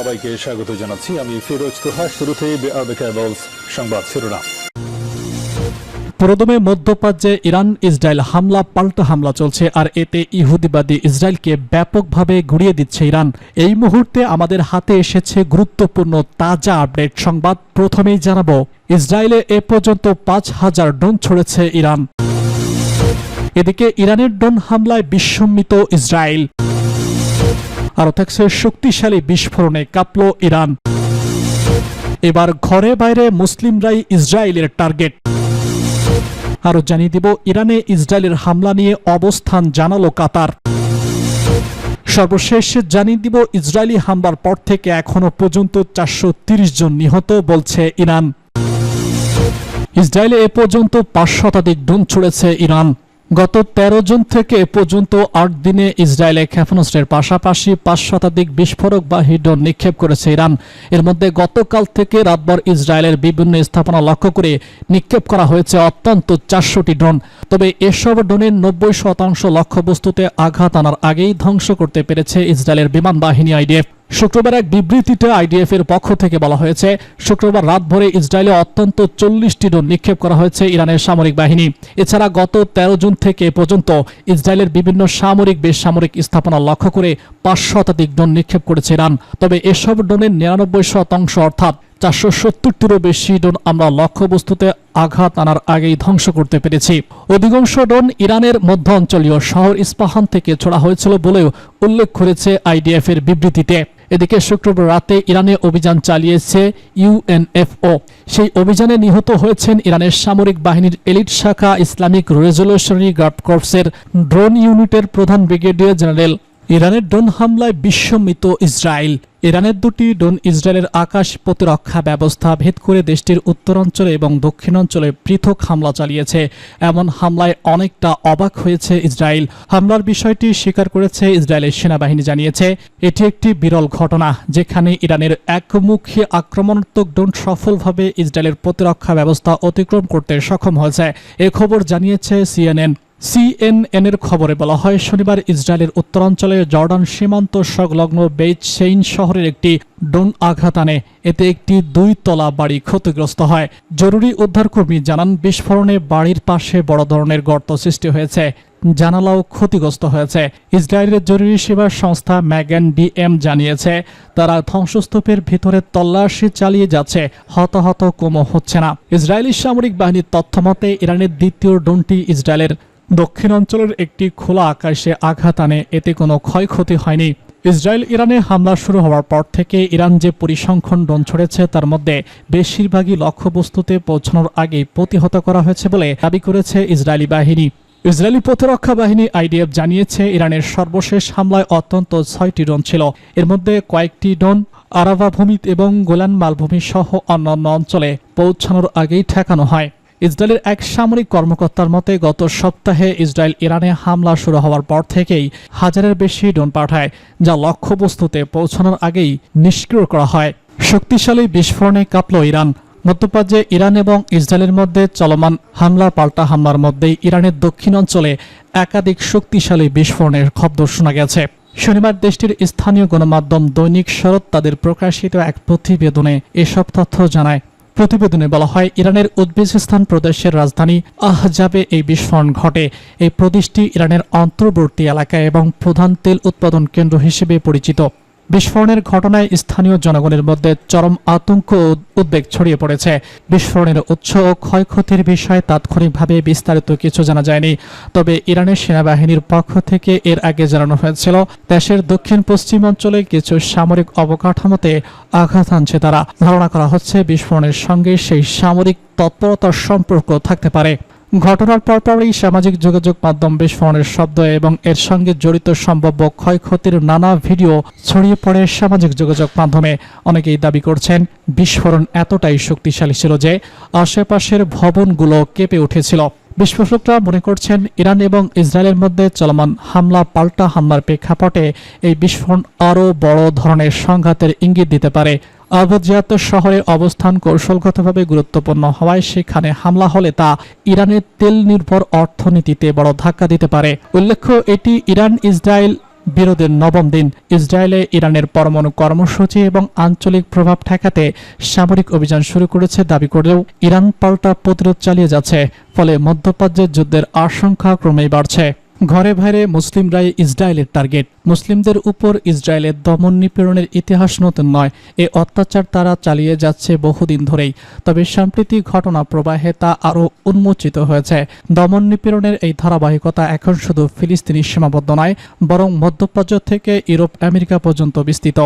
সবাইকে স্বাগত জানাচ্ছি। আমি ফিরোজ তোহা শুরুতে সংবাদ শিরোনাম। পুরোদমে মধ্যপ্রাচ্যে ইরান ইসরায়েল হামলা, পাল্টা হামলা চলছে, আর এতে ইহুদিবাদী ইসরায়েলকে ব্যাপকভাবে গুড়িয়ে দিচ্ছে ইরান। এই মুহূর্তে আমাদের হাতে এসেছে গুরুত্বপূর্ণ, তাজা আপডেট। সংবাদ প্রথমেই জানাব, ইসরায়েলে এ পর্যন্ত পাঁচ হাজার ড্রোন ছড়েছে ইরান। এদিকে ইরানের ড্রোন হামলায় বিস্মিত ইসরায়েল। আরও থাকছে শক্তিশালী বিস্ফোরণে কাঁপল ইরান। এবার ঘরে বাইরে মুসলিমরাই ইসরায়েলের টার্গেট। আরও জানিয়ে দিব, ইরানে ইসরায়েলের হামলা নিয়ে অবস্থান জানালো কাতার। সর্বশেষ জানিয়ে দিব, ইসরায়েলি হামলার পর থেকে এখনও পর্যন্ত চারশো জন নিহত বলছে ইরান। ইসরায়েলে এ পর্যন্ত পাঁচ শতাধিক ড্রোন ছুড়েছে ইরান। গত ১৩ জুন থেকে পর্যন্ত আট দিনে ইসরায়েলে ক্ষেপণাস্ত্রের পাশাপাশি পাঁচ শতাধিক বিস্ফোরক বা ড্রোন নিক্ষেপ করেছে ইরান। এর মধ্যে গতকাল থেকে রাতভর ইসরায়েলের বিভিন্ন স্থাপনা লক্ষ্য করে নিক্ষেপ করা হয়েছে অত্যন্ত চারশোটি ড্রোন। তবে এসব ড্রোনের নব্বই শতাংশ লক্ষ্যবস্তুতে আঘাত আনার আগেই ধ্বংস করতে পেরেছে ইসরায়েলের বিমান বাহিনী আইডিএফ। শুক্রবার এক বিবৃতিতে আইডিএফ এর পক্ষ থেকে বলা হয়েছে, শুক্রবার রাত ভরে ইসরায়েলে অত্যন্ত চল্লিশটি ড্রোন নিক্ষেপ করা হয়েছে ইরানের সামরিক বাহিনী। এছাড়া গত ১৩ জুন থেকে পর্যন্ত ইসরায়েলের বিভিন্ন সামরিক বেসামরিক স্থাপনা লক্ষ্য করে পাঁচ শতাধিক ড্রোন নিক্ষেপ করেছে ইরান। তবে এসব ড্রোনের নিরানব্বই শতাংশ অর্থাৎ চারশো সত্তরটিরও বেশি ড্রোন আমরা লক্ষ্যবস্তুতে আঘাত আনার আগেই ধ্বংস করতে পেরেছি। অধিকাংশ ড্রোন ইরানের মধ্য অঞ্চলীয় শহর ইস্পাহান থেকে ছোড়া হয়েছিল বলেও উল্লেখ করেছে আইডিএফ এর বিবৃতিতে। এদিকে শুক্রবার রাতে ইরানে অভিযান চালিয়েছে ইউএনএফও। সেই অভিযানে নিহত হয়েছেন ইরানের সামরিক বাহিনীর এলিট শাখা ইসলামিক রেজলিউশনারি গার্ড কর্পসের ড্রোন ইউনিটের প্রধান ব্রিগেডিয়ার জেনারেল ইরানের ড্রোন হামলায় বিস্মিত ইসরায়েল। ইরানের দুটি ড্রোন ইসরায়েলের আকাশ প্রতিরক্ষা ব্যবস্থা ভেদ করে দেশটির উত্তরাঞ্চলে এবং দক্ষিণাঞ্চলে পৃথক হামলা চালিয়েছে। এমন হামলায় অনেকটা অবাক হয়েছে ইসরায়েল। হামলার বিষয়টি স্বীকার করেছে ইসরায়েলের সেনাবাহিনী জানিয়েছে। এটি একটি বিরল ঘটনা, যেখানে ইরানের একমুখী আক্রমণাত্মক ড্রোন সফলভাবে ইসরায়েলের প্রতিরক্ষা ব্যবস্থা অতিক্রম করতে সক্ষম হয়েছে। এ খবর জানিয়েছে সিএনএন। সিএনএন এর খবরে বলা হয়, শনিবার ইসরায়েলের উত্তরাঞ্চলে জর্ডান সীমান্ত সংলগ্ন বেইত সেইন শহরের একটি ড্রোন আঘাত আনে। এতে একটি দুই তলা বাড়ি ক্ষতিগ্রস্ত হয়। জরুরি উদ্ধারকর্মী জানান, বিস্ফোরণে বাড়ির পাশে বড় ধরনের গর্ত সৃষ্টি হয়েছে। জানালাও ক্ষতিগ্রস্ত হয়েছে। ইসরায়েলের জরুরি সেবা সংস্থা ম্যাগান ডিএম জানিয়েছে, তারা ধ্বংসস্তূপের ভিতরে তল্লাশি চালিয়ে যাচ্ছে। হতাহত কমও হচ্ছে না। ইসরায়েলি সামরিক বাহিনীর তথ্য মতে ইরানের দ্বিতীয় ড্রোনটি ইসরায়েলের দক্ষিণাঞ্চলের একটি খোলা আকাশে আঘাত আনে, এতে কোনো ক্ষয়ক্ষতি হয়নি। ইসরায়েল ইরানে হামলা শুরু হওয়ার পর থেকে ইরান যে পরিসংখ্যান ড্রোন ছড়েছে, তার মধ্যে বেশিরভাগই লক্ষ্যবস্তুতে পৌঁছানোর আগেই প্রতিহত করা হয়েছে বলে দাবি করেছে ইসরায়েলি বাহিনী। ইসরায়েলি প্রতিরক্ষা বাহিনী আইডিএফ জানিয়েছে, ইরানের সর্বশেষ হামলায় অত্যন্ত ছয়টি ড্রোন ছিল। এর মধ্যে কয়েকটি ড্রোন আরাভা ভূমি এবং গোলান মালভূমি সহ অন্যান্য অঞ্চলে পৌঁছানোর আগেই ঠেকানো হয়। ইসরায়েলের এক সামরিক কর্মকর্তার মতে, গত সপ্তাহে ইসরায়েল ইরানে হামলা শুরু হওয়ার পর থেকেই হাজারের বেশি ড্রোন পাঠায়, যা লক্ষ্যবস্তুতে পৌঁছানোর আগেই নিষ্ক্রিয় করা হয়। শক্তিশালী বিস্ফোরণে কাঁপল ইরান। মধ্যপ্রাচ্যে ইরান এবং ইসরায়েলের মধ্যে চলমান হামলা পাল্টা হামলার মধ্যেই ইরানের দক্ষিণ অঞ্চলে একাধিক শক্তিশালী বিস্ফোরণের শব্দ শোনা গেছে। শনিবার দেশটির স্থানীয় গণমাধ্যম দৈনিক শরৎ তাদের প্রকাশিত এক প্রতিবেদনে এসব তথ্য জানায়। প্রতিবেদনে বলা হয়, ইরানের উজবেকিস্তান প্রদেশের রাজধানী আহজাবে এই বিস্ফোরণ ঘটে। এই প্রদেশটি ইরানের অন্তর্বর্তী এলাকা এবং প্রধান তেল উৎপাদন কেন্দ্র হিসেবে পরিচিত। বিস্ফোরণের ঘটনায় স্থানীয় জনগণের মধ্যে চরম আতঙ্ক উদ্বেগ ছড়িয়ে পড়েছে। বিস্ফোরণের উৎস ও ক্ষয়ক্ষতির বিষয়ে তাৎক্ষণিকভাবে বিস্তারিত কিছু জানা যায়নি। তবে ইরানের সেনাবাহিনীর পক্ষ থেকে এর আগে জানানো হয়েছিল, দেশের দক্ষিণ পশ্চিম অঞ্চলে কিছু সামরিক অবকাঠামোতে আঘাত আনছে তারা। ধারণা করা হচ্ছে, বিস্ফোরণের সঙ্গে সেই সামরিক তৎপরতার সম্পর্ক থাকতে পারে। ঘটনার পরপরই সামাজিক যোগাযোগ মাধ্যম বিস্ফোরণের শব্দ এবং এর সঙ্গে জড়িত সম্ভাব্য ক্ষয়ক্ষতির নানা ভিডিও ছড়িয়ে পড়ে সামাজিক যোগাযোগ মাধ্যমে। অনেকেই দাবি করছেন, বিস্ফোরণ এতটাই শক্তিশালী ছিল যে আশেপাশের ভবনগুলো কেঁপে উঠেছিল। বিশ্লেষকরা মনে করছেন ইরান এবং ইসরায়েলের মধ্যে চলমান হামলা পাল্টা হামলার প্রেক্ষাপটে এই বিস্ফোরণ আরও বড় ধরনের সংঘাতের ইঙ্গিত দিতে পারে। আবুজিয়াত শহরে অবস্থান কৌশলগতভাবে গুরুত্বপূর্ণ হওয়ায় সেখানে হামলা হলে তা ইরানের তেল নির্ভর অর্থনীতিতে বড় ধাক্কা দিতে পারে। উল্লেখ্য, এটি ইরান ইসরায়েল বিরোধের নবম দিন ইসরায়েলে ইরানের পরমাণু কর্মসূচি এবং আঞ্চলিক প্রভাব ঠেকাতে সামরিক অভিযান শুরু করেছে দাবি করলেও ইরান পাল্টা প্রতিরোধ চালিয়ে যাচ্ছে, ফলে মধ্যপ্রাচ্যের যুদ্ধের আশঙ্কা ক্রমেই বাড়ছে। ঘরে বাইরে মুসলিমরাই ইসরায়েলের টার্গেট। মুসলিমদের উপর ইসরায়েলের দমন নিপীড়নের ইতিহাস নতুন নয়। এ অত্যাচার তারা চালিয়ে যাচ্ছে বহুদিন ধরেই। তবে সাম্প্রতিক ঘটনা প্রবাহে তা আরও উন্মোচিত হয়েছে। দমন নিপীড়নের এই ধারাবাহিকতা এখন শুধু ফিলিস্তিনি সীমাবদ্ধ নয়, বরং মধ্যপ্রাচ্য থেকে ইউরোপ, আমেরিকা পর্যন্ত বিস্তৃত।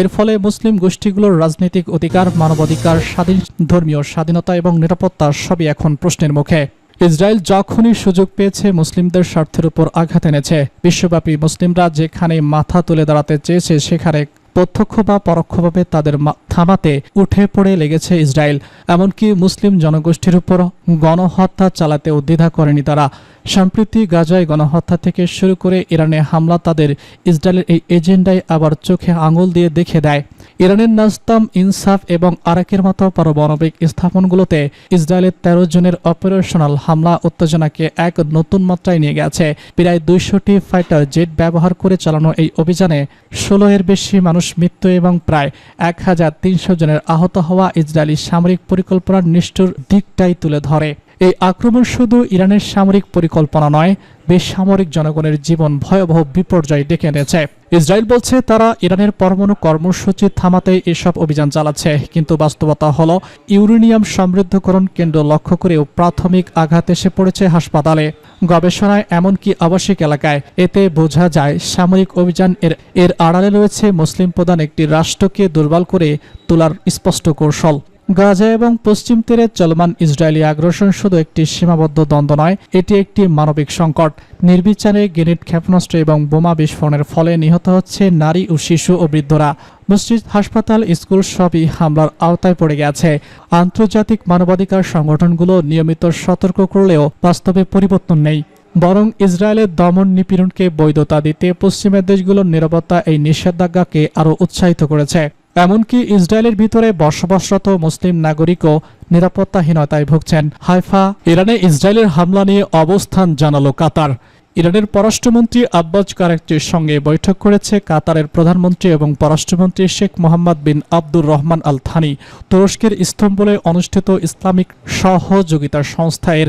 এর ফলে মুসলিম গোষ্ঠীগুলোর রাজনৈতিক অধিকার, মানবাধিকার, স্বাধীন ধর্মীয় স্বাধীনতা এবং নিরাপত্তা সবই এখন প্রশ্নের মুখে। ইসরায়েল যখনই সুযোগ পেয়েছে, মুসলিমদের স্বার্থের উপর আঘাত এনেছে। বিশ্বব্যাপী মুসলিমরা যেখানে মাথা তুলে দাঁড়াতে চেয়েছে, সেখানে প্রত্যক্ষ বা পরোক্ষভাবে তাদের থামাতে উঠে পড়ে লেগেছে ইসরায়েল, এমনকি মুসলিম জনগোষ্ঠীর উপর গণহত্যা চালাতে দ্বিধা করেনি তারা। সম্প্রতি গাজায় গণহত্যা থেকে শুরু করে ইরানে হামলা তাদের ইসরায়েলের এই এজেন্ডায় আবার চোখে আঙুল দিয়ে দেখে দেয়। ইরানের নাস্তাম ইনসাফ এবং আরাকের মতো পারমাণবিক স্থাপনগুলোতে ইসরায়েলের তেরো জনের অপারেশনাল হামলা উত্তেজনাকে এক নতুন মাত্রায় নিয়ে গেছে। প্রায় দুইশোটি ফাইটার জেট ব্যবহার করে চালানো এই অভিযানে ষোলো এর বেশি মানুষ মৃত্যু এবং প্রায় এক হাজার তিনশো জনের আহত হওয়া ইসরায়েলি সামরিক পরিকল্পনার নিষ্ঠুর দিকটাই তুলে ধরে। এই আক্রমণ শুধু ইরানের সামরিক পরিকল্পনা নয়, বেসামরিক জনগণের জীবন ভয়াবহ বিপর্যয় ডেকে এনেছে। ইসরায়েল বলছে তারা ইরানের পরমাণু কর্মসূচি থামাতে এসব অভিযান চালাচ্ছে, কিন্তু বাস্তবতা হলো ইউরেনিয়াম সমৃদ্ধকরণ কেন্দ্র লক্ষ্য করেও প্রাথমিক আঘাত এসে পড়েছে হাসপাতালে। গবেষণায় এমনকি আবাসিক এলাকায় এতে বোঝা যায় সামরিক অভিযান এর এর আড়ালে রয়েছে মুসলিম প্রধান একটি রাষ্ট্রকে দুর্বল করে তোলার স্পষ্ট কৌশল। গাজা এবং পশ্চিম তীরে চলমান ইসরায়েলি আগ্রাসন শুধু একটি সীমাবদ্ধ দ্বন্দ্ব নয়, এটি একটি মানবিক সংকট। নির্বিচারে গ্রেনেড ক্ষেপণাস্ত্র এবং বোমা বিস্ফোরণের ফলে নিহত হচ্ছে নারী ও শিশু ও বৃদ্ধরা। মসজিদ, হাসপাতাল, স্কুল সবই হামলার আওতায় পড়ে গেছে। আন্তর্জাতিক মানবাধিকার সংগঠনগুলো নিয়মিত সতর্ক করলেও বাস্তবে পরিবর্তন নেই। বরং ইসরায়েলের দমন নিপীড়নকে বৈধতা দিতে পশ্চিমের দেশগুলোর নিরাপত্তা এই নিষেধাজ্ঞাকে আরও উৎসাহিত করেছে। এমনকি ইসরায়েলের ভিতরে বসবাসরত মুসলিম নাগরিকও নিরাপত্তাহীনতায় ভুগছেন। হাইফা, ইরানে ইসরায়েলের হামলা নিয়ে অবস্থান জানালো কাতার। ইরানের পররাষ্ট্রমন্ত্রী আব্বাস কারাকচির সঙ্গে বৈঠক করেছে কাতারের প্রধানমন্ত্রী এবং পররাষ্ট্রমন্ত্রী Sheikh Mohammed bin Abdur Rahman Al Thani তুরস্কের ইস্তম্বুলে অনুষ্ঠিত ইসলামিক সহযোগিতা সংস্থা এর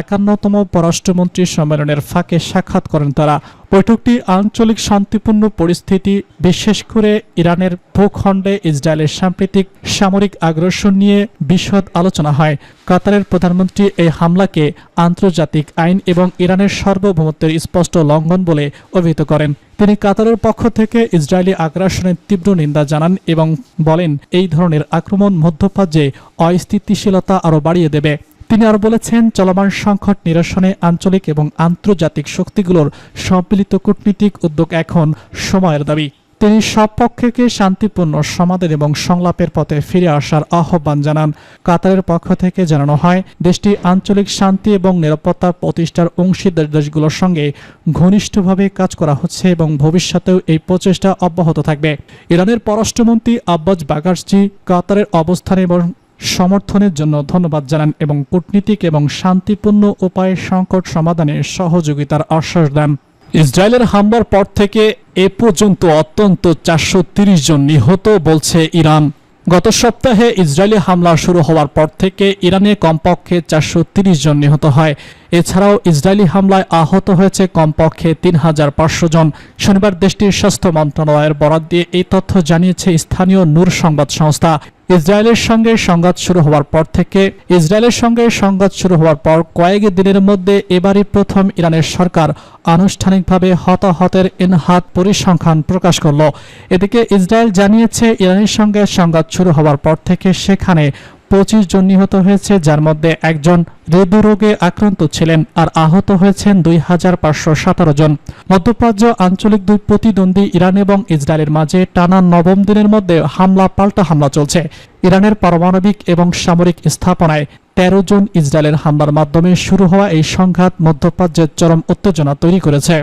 একান্নতম পররাষ্ট্রমন্ত্রী সম্মেলনের ফাঁকে সাক্ষাৎ করেন তারা। বৈঠকটি আঞ্চলিক শান্তিপূর্ণ পরিস্থিতি, বিশেষ করে ইরানের ভূখণ্ডে ইসরায়েলের সাম্প্রতিক সামরিক আগ্রাসন নিয়ে বিশদ আলোচনা হয়। কাতারের প্রধানমন্ত্রী এই হামলাকে আন্তর্জাতিক আইন এবং ইরানের সার্বভৌমত্বের স্পষ্ট লঙ্ঘন বলে অভিহিত করেন। তিনি কাতারের পক্ষ থেকে ইসরায়েলি আগ্রাসনের তীব্র নিন্দা জানান এবং বলেন, এই ধরনের আক্রমণ মধ্যপ্রাচ্যে অস্থিতিশীলতা আরও বাড়িয়ে দেবে। তিনি আরও বলেছেন, চলমান সংকট নিরসনে আঞ্চলিক এবং আন্তর্জাতিক শক্তিগুলোর সম্মিলিত কূটনীতিক উদ্যোগ এখন সময়ের দাবি। তিনি সব পক্ষকে শান্তিপূর্ণ সমাধান এবং সংলাপের পথে ফিরে আসার আহ্বান জানান। কাতারের পক্ষ থেকে জানানো হয়, দেশটি আঞ্চলিক শান্তি এবং নিরাপত্তা প্রতিষ্ঠার অংশীদার দেশগুলোর সঙ্গে ঘনিষ্ঠভাবে কাজ করা হচ্ছে এবং ভবিষ্যতেও এই প্রচেষ্টা অব্যাহত থাকবে। ইরানের পররাষ্ট্রমন্ত্রী আব্বাস বাগার্সজি কাতারের অবস্থান এবং সমর্থনের জন্য ধন্যবাদ জানান এবং কূটনীতিক এবং শান্তিপূর্ণ উপায়ে সংকট সমাধানে সহযোগিতার আশ্বাস দেন। ইসরায়েলের হামলার পর থেকে এ পর্যন্ত অত্যন্ত চারশো জন নিহত বলছে ইরান। গত সপ্তাহে ইসরায়েলি হামলা শুরু হওয়ার পর থেকে ইরানে কমপক্ষে চারশো জন নিহত হয়। এছাড়াও ইসরায়েলি হামলায় আহত হয়েছে কমপক্ষে তিন হাজার পাঁচশো জন। শনিবার দেশটির স্বাস্থ্য মন্ত্রণালয়ের বরাদ দিয়ে এই তথ্য জানিয়েছে স্থানীয় নূর সংবাদ সংস্থা। ইসরায়েলের সঙ্গে সংঘাত শুরু হওয়ার পর থেকে, ইসরায়েলের সঙ্গে সংঘাত শুরু হওয়ার পর কয়েক দিনের মধ্যে এবারই প্রথম ইরানের সরকার আনুষ্ঠানিকভাবে হতাহতের এনহাত পরিসংখ্যান প্রকাশ করল। এদিকে ইসরায়েল জানিয়েছে, ইরানের সঙ্গে সংঘাত শুরু হওয়ার পর থেকে সেখানে পঁচিশ জন নিহত হয়েছে, যার মধ্যে একজন হৃদরোগে আক্রান্ত ছিলেন আর আহত হয়েছেন দুই হাজার পাঁচশো সতেরো জন। মধ্যপ্রাচ্য আঞ্চলিক দুই প্রতিদ্বন্দ্বী ইরান এবং ইসরায়েলের মাঝে টানা নবম দিনের মধ্যে হামলা, পাল্টা হামলা চলছে। ইরানের পারমাণবিক এবং সামরিক স্থাপনায় তেরো জন ইসরায়েলের হামলার মাধ্যমে শুরু হওয়া এই সংঘাত মধ্যপ্রাচ্যের চরম উত্তেজনা তৈরি করেছে।